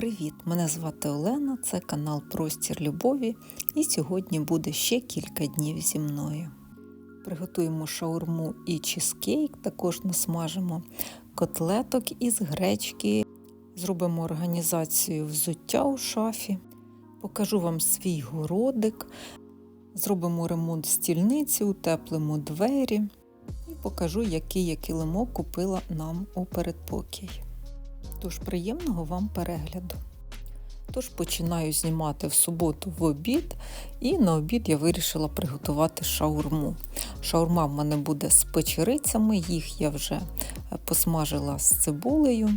Привіт! Мене звати Олена, це канал Простір Любові, і сьогодні буде ще кілька днів зі мною. Приготуємо шаурму і чизкейк, також насмажимо котлеток із гречки, зробимо організацію взуття у шафі, покажу вам свій городик, зробимо ремонт стільниці, утеплимо двері і покажу, який я килимок купила нам у передпокій. Тож приємного вам перегляду. Тож починаю знімати в суботу в обід, і на обід я вирішила приготувати шаурму. Шаурма в мене буде з печерицями, їх я вже посмажила з цибулею.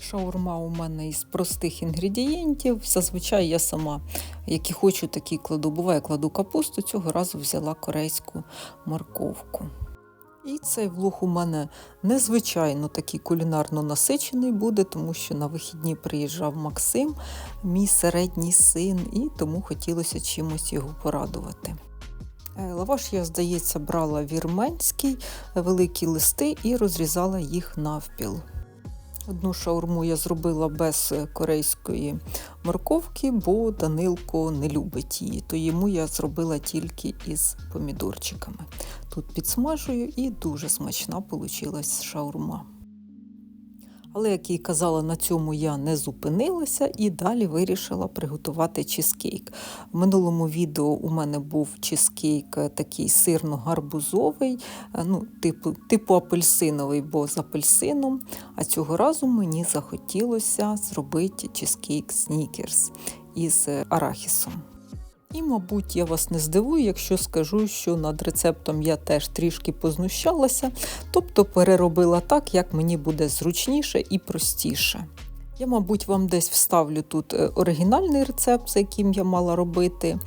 Шаурма у мене із простих інгредієнтів. Зазвичай я сама, які хочу, такі кладу. Буває, кладу капусту, цього разу взяла корейську морковку. І цей влог у мене незвичайно такий кулінарно насичений буде, тому що на вихідні приїжджав Максим, мій середній син, і тому хотілося чимось його порадувати. Е, Лаваш, я, здається, брала вірменський, великі листи і розрізала їх навпіл. Одну шаурму я зробила без корейської морковки, бо Данилко не любить її, то йому я зробила тільки із помідорчиками. Тут підсмажую і дуже смачна вийшла шаурма. Але, як і казала, на цьому я не зупинилася і далі вирішила приготувати чизкейк. В минулому відео у мене був чизкейк такий сирно-гарбузовий, ну, типу, типу апельсиновий, бо з апельсином. А цього разу мені захотілося зробити чизкейк снікерс із арахісом. І, мабуть, я вас не здивую, якщо скажу, що над рецептом я теж трішки познущалася, тобто переробила так, як мені буде зручніше і простіше. Я, мабуть, вам десь вставлю тут оригінальний рецепт, за яким я мала робити,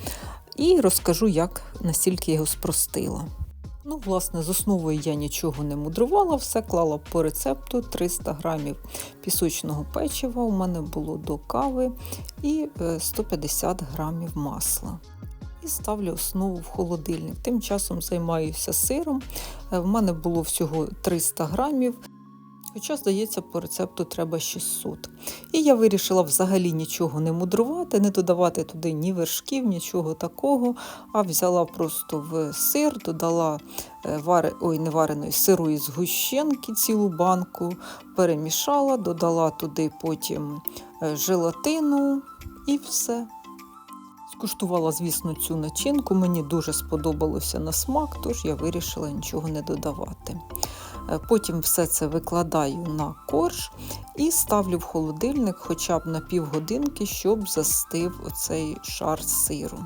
і розкажу, як настільки його спростила. Ну, власне, з основою я нічого не мудрувала, все клала по рецепту 300 грамів пісочного печива. У мене було до кави і 150 грамів масла. І ставлю основу в холодильник. Тим часом займаюся сиром. В мене було всього 300 грамів. Хоча, здається, по рецепту треба 600. І я вирішила взагалі нічого не мудрувати, не додавати туди ні вершків, нічого такого, а взяла просто в сир, додала вари... ой, не вареної сиру із гущенки цілу банку, перемішала, додала туди потім желатину і все. Скуштувала, звісно, цю начинку, мені дуже сподобалося на смак, тож я вирішила нічого не додавати. Потім все це викладаю на корж і ставлю в холодильник хоча б на півгодинки, щоб застив оцей шар сиру.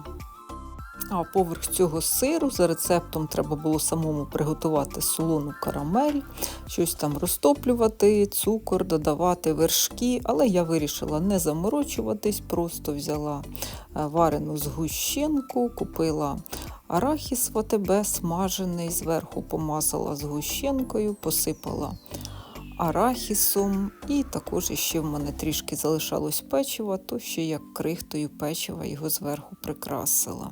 А поверх цього сиру за рецептом треба було самому приготувати солону карамель, щось там розтоплювати, цукор, додавати вершки, але я вирішила не заморочуватись, просто взяла варену згущенку, купила арахіс в ОТБ смажений, зверху помазала згущенкою, посипала арахісом, і також ще в мене трішки залишалось печива, то ще як крихтою печива його зверху прикрасила.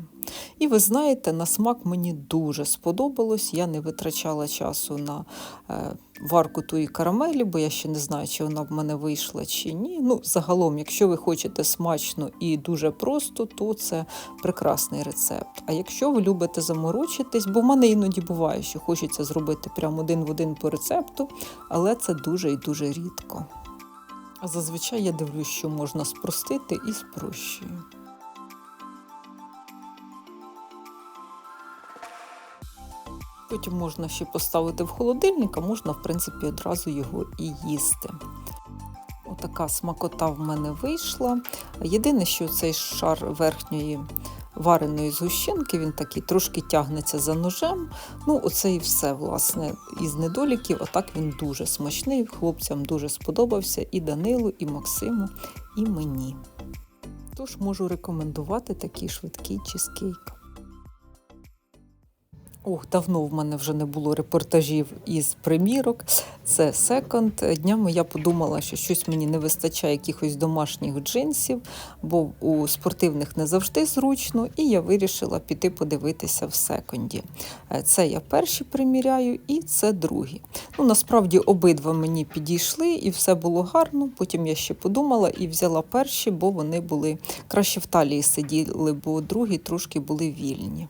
І ви знаєте, на смак мені дуже сподобалось. Я не витрачала часу на е, варку тої карамелі, бо я ще не знаю, чи вона в мене вийшла чи ні. Ну, Загалом, якщо ви хочете смачно і дуже просто, то це прекрасний рецепт. А якщо ви любите заморочитись, бо в мене іноді буває, що хочеться зробити прямо один в один по рецепту, але це дуже і дуже рідко. А зазвичай я дивлюсь, що можна спростити і спрощую. Потім можна ще поставити в холодильник, а можна, в принципі, одразу його і їсти. Отака смакота в мене вийшла. Єдине, що цей шар верхньої вареної згущенки, він такий трошки тягнеться за ножем. Ну, оце і все, власне, із недоліків. Отак він дуже смачний. Хлопцям дуже сподобався і Данилу, і Максиму, і мені. Тож можу рекомендувати такий швидкий чизкейк. Ох, давно в мене вже не було репортажів із примірок. це секонд. Днями я подумала, що щось мені не вистачає якихось домашніх джинсів, бо у спортивних не завжди зручно, і я вирішила піти подивитися в секонді. Е, Це я перші приміряю, і це другі. Ну, насправді обидва мені підійшли, і все було гарно. Потім я ще подумала і взяла перші, бо вони були краще в талії сиділи, бо другі трошки були вільні.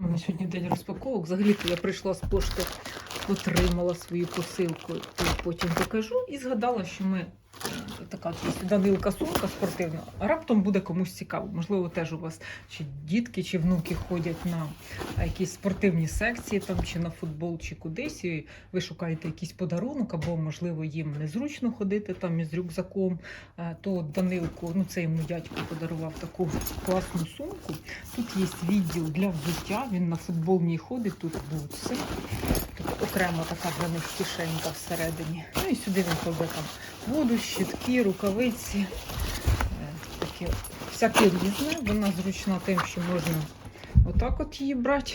У мене сьогодні день розпаковок. Взагалі-то я прийшла з пошти, отримала свою посилку, то потім покажу і згадала, що ми така Данилка сумка спортивна, а раптом буде комусь цікаво. Можливо, теж у вас чи дітки, чи внуки ходять на якісь спортивні секції там, чи на футбол, чи кудись, і ви шукаєте якийсь подарунок, або, можливо, їм незручно ходити там із рюкзаком. То Данилку, ну це йому дядько подарував таку класну сумку. Тут є відділ для взуття, він на футболній ходить, тут бутси. Тут окремо така для них кишенька всередині. Ну і сюди він кладе там воду, щитки, рукавиці. Е, Такі всяке різне. Вона зручна тим, що можна отак от її брати.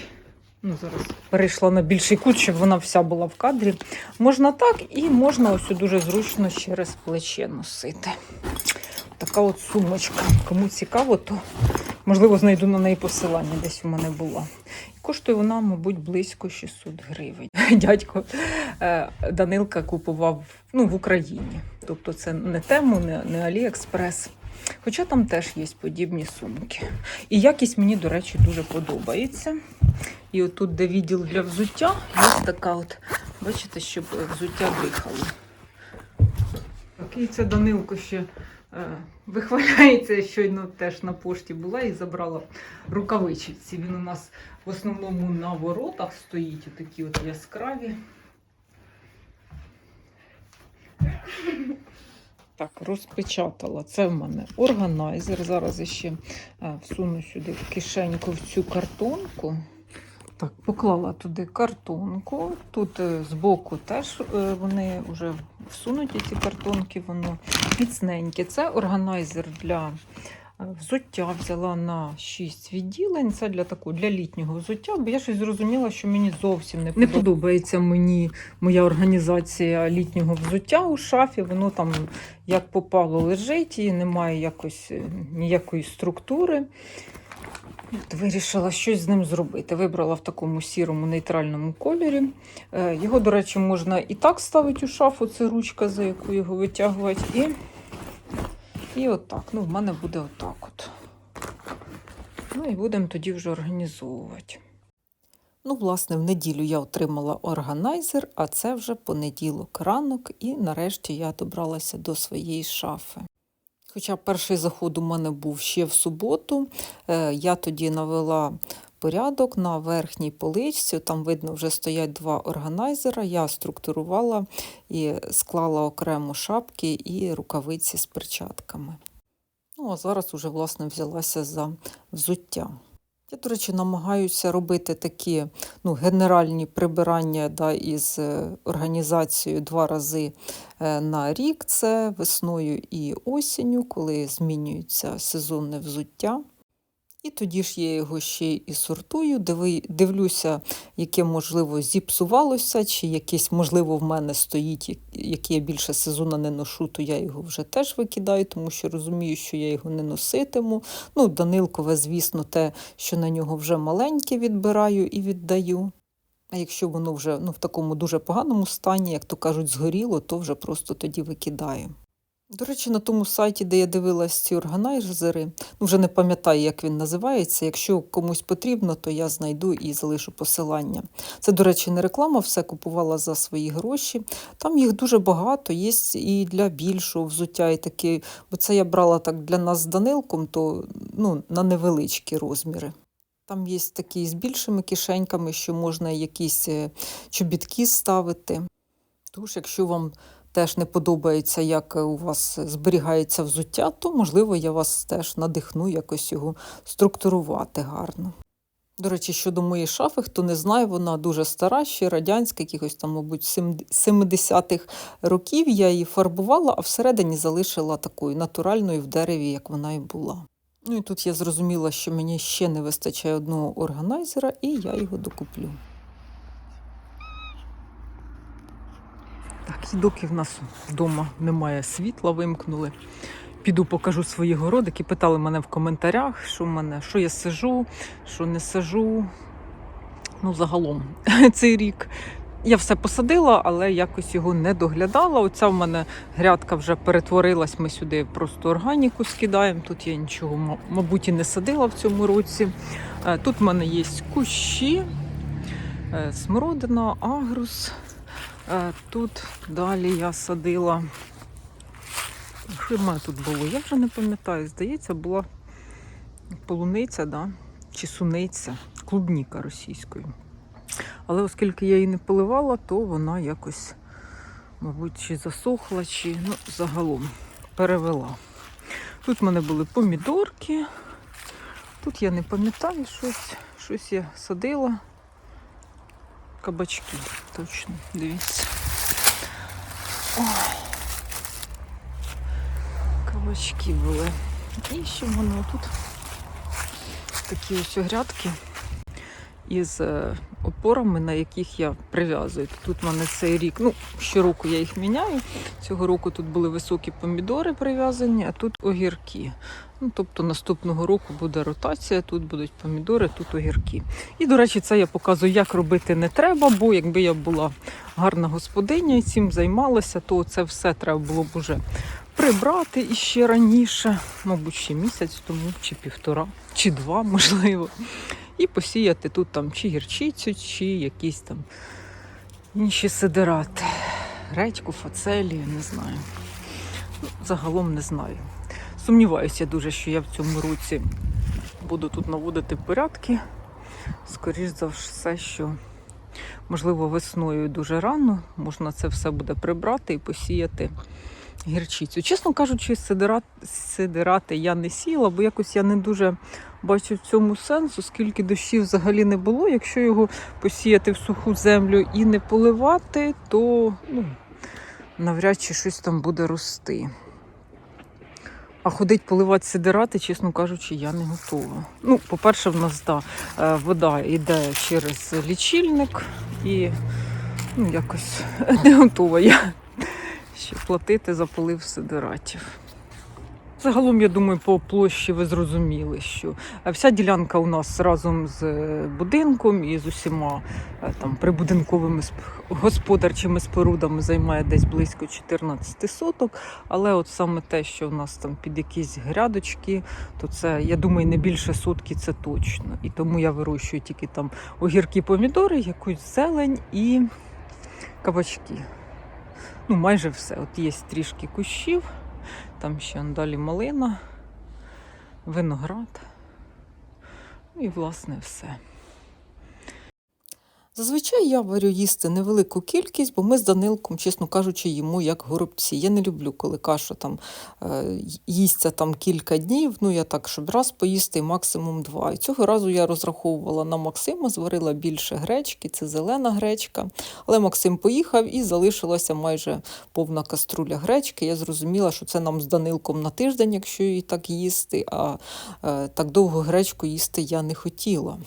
Ну, зараз перейшла на більший кут, щоб вона вся була в кадрі. Можна так, і можна ось дуже зручно через плече носити. Така от сумочка. Кому цікаво, то можливо знайду на неї посилання, десь у мене була. Коштує вона, мабуть, близько 600 гривень. Дядько е, Данилка купував ну, в Україні. Тобто це не тему, не, не Аліекспрес. Хоча там теж є подібні сумки. І якість мені, до речі, дуже подобається. І отут, де відділ для взуття, є така от, бачите, щоб взуття дихало. Такий це Данилко ще е, вихваляється, щойно теж на пошті була і забрала рукавичці. Він у нас в основному на воротах стоїть, такі от яскраві. Так, розпечатала. Це в мене органайзер. Зараз я ще е, всуну сюди в кишеньку в цю картонку. Так, поклала туди картонку. Тут е, збоку теж е, вони вже всунуті, ці картонки, воно міцненьке. Це органайзер для е, взуття. Взяла на 6 відділень. Це для такого для літнього взуття, бо я щось зрозуміла, що мені зовсім не, не подобається мені моя організація літнього взуття у шафі. Воно там як попало лежить і немає якось ніякої структури. От Вирішила щось з ним зробити. Вибрала в такому сірому нейтральному кольорі. Е, Його, до речі, можна і так ставити у шафу, це ручка, за яку його витягувати. І, і отак. Ну, в мене буде отак от. Ну і будемо тоді вже організовувати. Ну, власне, в неділю я отримала органайзер, а це вже понеділок ранок, і нарешті я добралася до своєї шафи. Хоча перший заход у мене був ще в суботу, е, я тоді навела порядок на верхній поличці, там видно, вже стоять два органайзера. Я структурувала і склала окремо шапки і рукавиці з перчатками. Ну, а зараз уже, власне, взялася за взуття. Я, до речі, намагаюся робити такі ну, генеральні прибирання да, із е, організацією два рази е, на рік. Це весною і осінню, коли змінюється сезонне взуття. І тоді ж я його ще і сортую, дивлюся, яке, можливо, зіпсувалося, чи якесь, можливо, в мене стоїть, яке я більше сезону не ношу, то я його вже теж викидаю, тому що розумію, що я його не носитиму. Ну, Данилкове, звісно, те, що на нього вже маленьке відбираю і віддаю. А якщо воно вже ну, в такому дуже поганому стані, як то кажуть, згоріло, то вже просто тоді викидаю. До речі, на тому сайті, де я дивилась ці органайзери, ну вже не пам'ятаю, як він називається. Якщо комусь потрібно, то я знайду і залишу посилання. Це, до речі, не реклама, все купувала за свої гроші. Там їх дуже багато, є і для більшого взуття, і такі, бо це я брала так для нас з Данилком, то ну, на невеличкі розміри. Там є такі з більшими кишеньками, що можна якісь е, чобітки ставити. Тож, якщо вам теж не подобається, як у вас зберігається взуття, то, можливо, я вас теж надихну якось його структурувати гарно. До речі, щодо моєї шафи, хто не знає, вона дуже стара, ще радянська, якихось там, мабуть, сем- 70-х років. Я її фарбувала, а всередині залишила такою натуральною в дереві, як вона і була. Ну і тут я зрозуміла, що мені ще не вистачає одного органайзера, і я його докуплю. Так, І доки в нас вдома немає світла, вимкнули. Піду покажу свої городики. Питали мене в коментарях, що в мене, що я сижу, що не сижу. Ну, загалом, цей рік я все посадила, але якось його не доглядала. Оця в мене грядка вже перетворилась. Ми сюди просто органіку скидаємо. Тут я нічого, мабуть, і не садила в цьому році. Е, Тут в мене є кущі, е, смородина, агрус. Е, Тут далі я садила. Що в мене тут було? Я вже не пам'ятаю. Здається, була полуниця, да? чи суниця, клубніка російською. Але оскільки я її не поливала, то вона якось, мабуть, чи засохла, чи ну, загалом перевела. Тут в мене були помідорки. Тут я не пам'ятаю щось. Щось я садила. Кабачки, точно, дивіться. Ой. Кабачки були. І ще в мене тут такі ось грядки із е, опорами, на яких я прив'язую. Тут в мене цей рік, ну, щороку я їх міняю. Цього року тут були високі помідори прив'язані, а тут огірки. Ну, тобто наступного року буде ротація, тут будуть помідори, тут огірки. І, до речі, це я показую, як робити не треба, бо якби я була гарна господиня і цим займалася, то це все треба було б уже прибрати іще раніше, мабуть, ще місяць тому, чи півтора, чи два, можливо. І посіяти тут там чи гірчицю, чи якісь там інші сидирати. Редьку, фацелію, не знаю. Ну, загалом не знаю. Сумніваюся дуже, що я в цьому році буду тут наводити порядки. Скоріш за все, що можливо весною дуже рано можна це все буде прибрати і посіяти гірчицю. Чесно кажучи, сидирати, я не сіла, бо якось я не дуже бачу в цьому сенсу, скільки дощів взагалі не було. Якщо його посіяти в суху землю і не поливати, то ну, навряд чи щось там буде рости. А ходить поливати сидирати, чесно кажучи, я не готова. Ну, по-перше, в нас да, е, вода йде через лічильник і ну, якось не готова я ще платити за полив сидиратів. Загалом, я думаю, по площі ви зрозуміли, що е, вся ділянка у нас разом з е, будинком і з усіма е, там прибудинковими господарчими спорудами займає десь близько 14 соток. Але от саме те, що у нас там під якісь грядочки, то це, я думаю, не більше сотки це точно. І тому я вирощую тільки там огірки, помідори, якусь зелень і кабачки. Ну, майже все. От є трішки кущів. Там ще далі малина, виноград. Ну і, власне, все. Зазвичай я варю їсти невелику кількість, бо ми з Данилком, чесно кажучи, їмо як горобці. Я не люблю, коли каша там е, їсться там кілька днів. Ну я так, щоб раз поїсти, максимум два. І цього разу я розраховувала на Максима, зварила більше гречки, це зелена гречка. Але Максим поїхав і залишилася майже повна каструля гречки. Я зрозуміла, що це нам з Данилком на тиждень, якщо її так їсти, а е, так довго гречку їсти я не хотіла.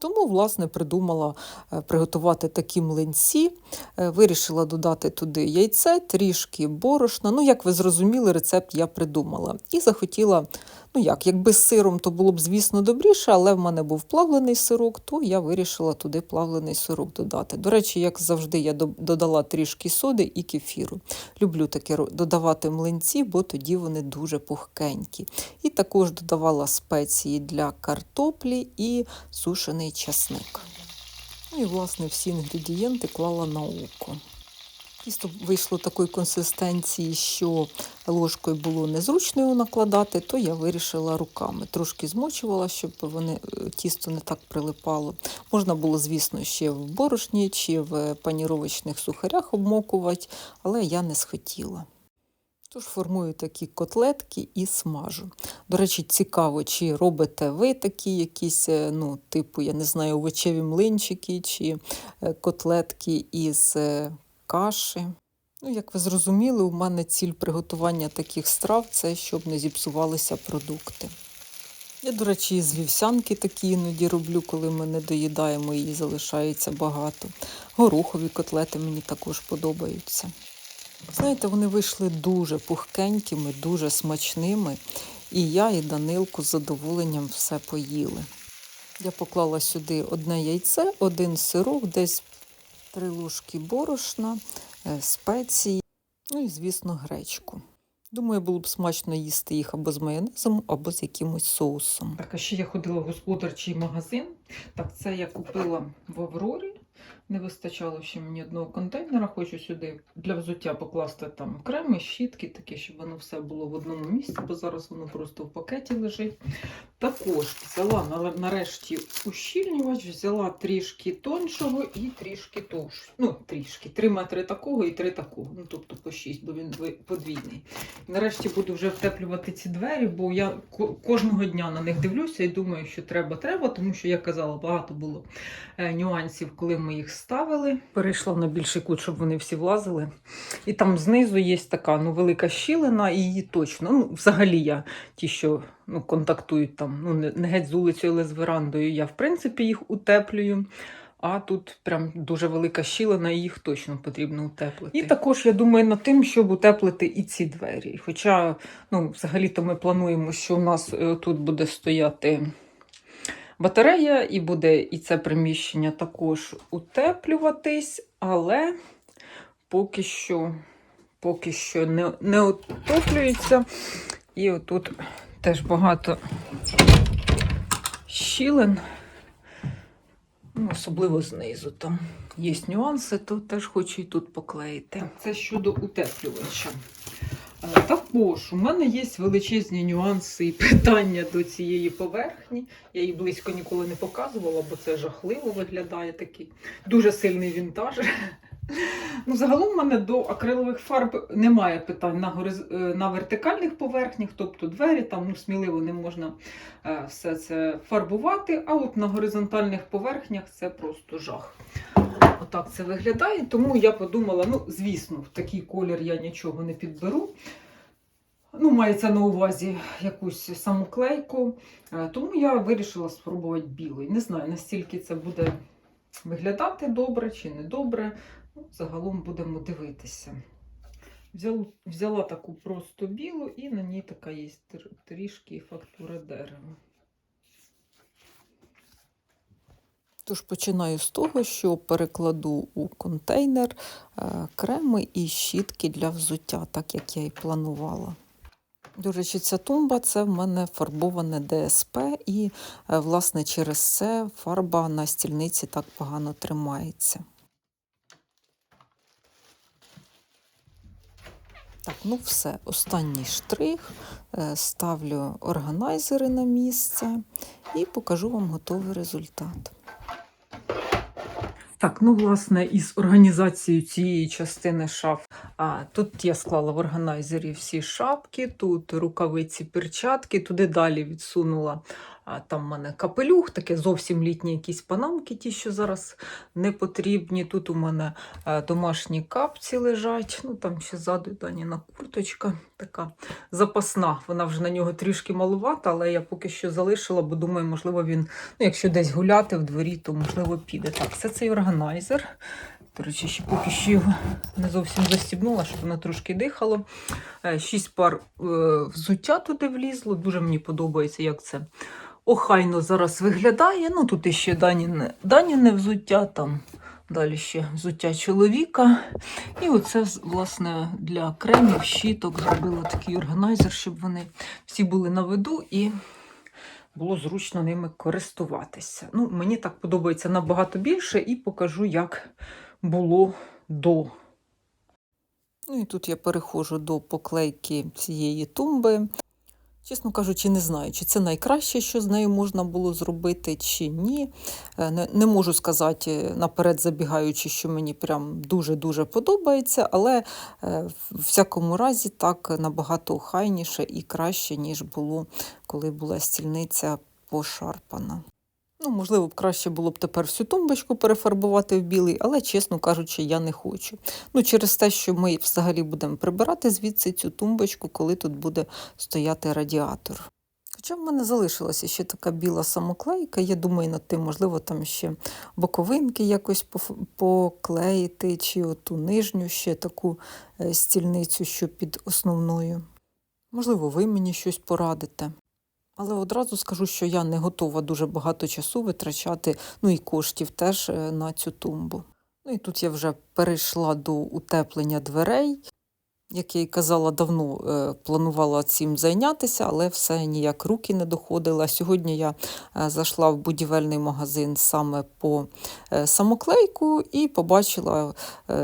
Тому, власне, придумала е, приготувати такі млинці. Е, Вирішила додати туди яйце, трішки борошна. Ну, як ви зрозуміли, рецепт я придумала. І захотіла, ну як, якби з сиром, то було б, звісно, добріше, але в мене був плавлений сирок, то я вирішила туди плавлений сирок додати. До речі, як завжди, я додала трішки соди і кефіру. Люблю таке додавати млинці, бо тоді вони дуже пухкенькі. І також додавала спеції для картоплі і сушений часник. Ну і, власне, всі інгредієнти клала на око. Тісто вийшло такої консистенції, що ложкою було незручно його накладати, то я вирішила руками. Трошки змочувала, щоб вони, е, тісто не так прилипало. Можна було, звісно, ще в борошні чи в паніровочних сухарях обмокувати, але я не схотіла. Тож формую такі котлетки і смажу. До речі, цікаво, чи робите ви такі якісь, е, ну, типу, я не знаю, овочеві млинчики чи е, котлетки із е, каші. Ну, як ви зрозуміли, у мене ціль приготування таких страв це щоб не зіпсувалися продукти. Я, до речі, з вівсянки такі іноді роблю, коли ми не доїдаємо, її залишається багато. Горохові котлети мені також подобаються. Знаєте, вони вийшли дуже пухкенькими, дуже смачними, і я і Данилку з задоволенням все поїли. Я поклала сюди одне яйце, один сирок, десь три ложки борошна, е, спеції, ну і, звісно, гречку. Думаю, було б смачно їсти їх або з майонезом, або з якимось соусом. Так, а ще я ходила в господарчий магазин. Так, це я купила в Аврорі. Не вистачало ще мені одного контейнера. Хочу сюди для взуття покласти там креми, щітки, таке, щоб воно все було в одному місці, бо зараз воно просто в пакеті лежить. Також взяла нарешті ущільнювач, взяла трішки тоншого і трішки товщого. Ну, трішки. 3 метри такого і 3 такого. Ну, тобто по 6, бо він подвійний. Нарешті буду вже втеплювати ці двері, бо я кожного дня на них дивлюся і думаю, що треба, треба, тому що я казала, багато було е, нюансів, коли ми їх ставили. Перейшла на більший кут, щоб вони всі влазили. І там знизу є така ну, велика щілина, і її точно. Ну, взагалі я ті, що ну, контактують там, ну, не, не геть з вулицею, але з верандою, я в принципі їх утеплюю. А тут прям дуже велика щілина, і їх точно потрібно утеплити. І також я думаю над тим, щоб утеплити і ці двері. Хоча, ну, взагалі-то ми плануємо, що у нас е, тут буде стояти батарея, і буде і це приміщення також утеплюватись, але поки що, поки що не, не утоплюється. І отут теж багато щілин. Ну, особливо знизу там є нюанси, то теж хочу і тут поклеїти. Це щодо утеплювача. Е, Також у мене є величезні нюанси і питання до цієї поверхні. Я її близько ніколи не показувала, бо це жахливо виглядає такий дуже сильний вінтаж. Ну, загалом у мене до акрилових фарб немає питань на, гориз... е, на вертикальних поверхнях, тобто двері, там ну, сміливо не можна е, все це фарбувати, а от на горизонтальних поверхнях це просто жах. Отак це виглядає. Тому я подумала: ну, звісно, в такий колір я нічого не підберу. Ну, мається на увазі якусь самоклейку. Е, Тому я вирішила спробувати білий. Не знаю, настільки це буде виглядати добре чи не добре. Ну, загалом будемо дивитися. Взяла, взяла таку просто білу, і на ній така є трішки фактура дерева. Тож починаю з того, що перекладу у контейнер е, креми і щітки для взуття, так як я і планувала. До речі, ця тумба це в мене фарбоване ДСП, і, е, власне, через це фарба на стільниці так погано тримається. Так, ну все, останній штрих. Е, Ставлю органайзери на місце і покажу вам готовий результат. Так, ну власне, із організацією цієї частини шаф. А, тут я склала в органайзері всі шапки, тут рукавиці, перчатки, туди далі відсунула. Там в мене капелюх, таке зовсім літні якісь панамки, ті, що зараз не потрібні. Тут у мене е, домашні капці лежать. Ну там ще ззаду Даніна курточка така запасна. Вона вже на нього трішки малувата, але я поки що залишила, бо думаю, можливо, він, ну, якщо десь гуляти в дворі, то можливо піде. Так, це цей органайзер. До речі, ще поки що його не зовсім застібнула, щоб воно трошки дихало. Е, Шість пар е, взуття туди влізло. Дуже мені подобається, як це охайно зараз виглядає. Ну, тут іще Даніне, Даніне взуття, там далі ще взуття чоловіка. І оце, власне, для кремів, щіток зробила такий органайзер, щоб вони всі були на виду і було зручно ними користуватися. Ну, мені так подобається набагато більше, і покажу, як було до. Ну і тут я переходжу до поклейки цієї тумби. Чесно кажучи, не знаю, чи це найкраще, що з нею можна було зробити, чи ні. Е, Не, можу сказати наперед забігаючи, що мені прям дуже-дуже подобається, але е, в всякому разі так набагато охайніше і краще, ніж було, коли була стільниця пошарпана. Ну, можливо, б краще було б тепер всю тумбочку перефарбувати в білий, але, чесно кажучи, я не хочу. Ну, через те, що ми взагалі будемо прибирати звідси цю тумбочку, коли тут буде стояти радіатор. Хоча в мене залишилася ще така біла самоклейка, я думаю над тим, можливо, там ще боковинки якось поклеїти, чи оту нижню ще таку е, стільницю, що під основною. Можливо, ви мені щось порадите. Але одразу скажу, що я не готова дуже багато часу витрачати, ну і коштів теж е, на цю тумбу. Ну і тут я вже перейшла до утеплення дверей. Як я й казала, давно е, планувала цим зайнятися, але все ніяк руки не доходили. Сьогодні я е, зайшла в будівельний магазин саме по е, самоклейку і побачила,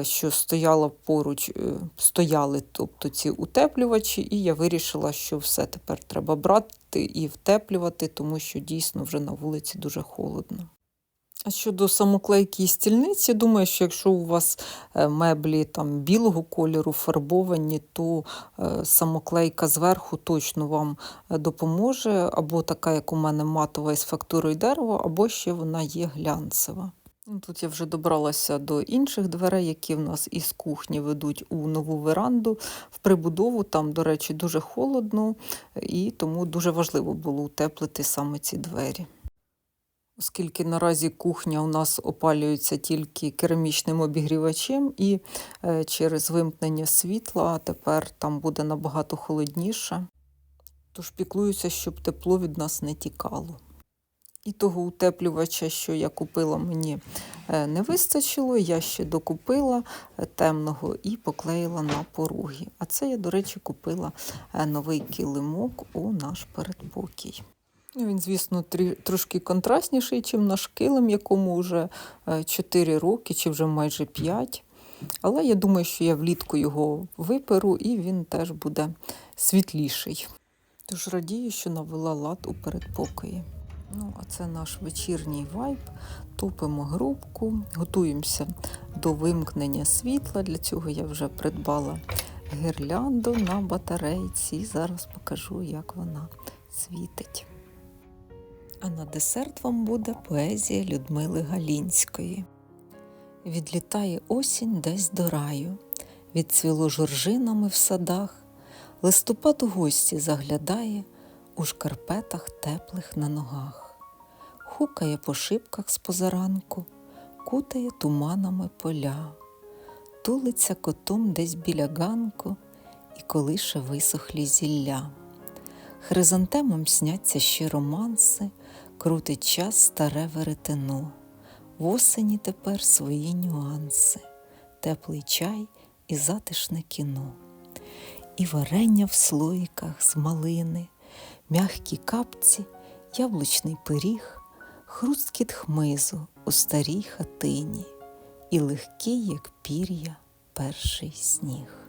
що стояла поруч, стояли тобто ці утеплювачі, і я вирішила, що все тепер треба брати і втеплювати, тому що дійсно вже на вулиці дуже холодно. А щодо самоклейки стільниці, думаю, що якщо у вас е, меблі там білого кольору фарбовані, то е, самоклейка зверху точно вам е, допоможе, або така, як у мене матова із фактурою дерева, або ще вона є глянцева. Ну, Тут я вже добралася до інших дверей, які в нас із кухні ведуть у нову веранду в прибудову. Там, до речі, дуже холодно, і тому дуже важливо було утеплити саме ці двері. Оскільки наразі кухня у нас опалюється тільки керамічним обігрівачем, і е, через вимкнення світла тепер там буде набагато холодніше. Тож піклуюся, щоб тепло від нас не тікало. І того утеплювача, що я купила, мені е, не вистачило. Я ще докупила е, темного і поклеїла на пороги. А це я, до речі, купила новий килимок у наш передпокій. Ну, Він, звісно, трошки контрастніший, ніж наш килим, якому вже 4 роки чи вже майже 5. Але я думаю, що я влітку його виперу і він теж буде світліший. Тож радію, що навела лад у передпокої. Ну, а це наш вечірній вайб. Топимо грубку, готуємося до вимкнення світла. Для цього я вже придбала гірлянду на батарейці. І зараз покажу, як вона світить. А на десерт вам буде поезія Людмили Галінської. Відлітає осінь десь до раю, відцвіло жоржинами в садах, листопад у гості заглядає у шкарпетах теплих на ногах, хукає по шибках з позаранку, кутає туманами поля, тулиться котом десь біля ганку і колише висохлі зілля. Хризантемом сняться ще романси, крутить час старе веретено. В осені тепер свої нюанси, теплий чай і затишне кіно, і варення в слоїках з малини, м'які капці, яблучний пиріг, хрусткіт хмизу у старій хатині, і легкий, як пір'я, перший сніг.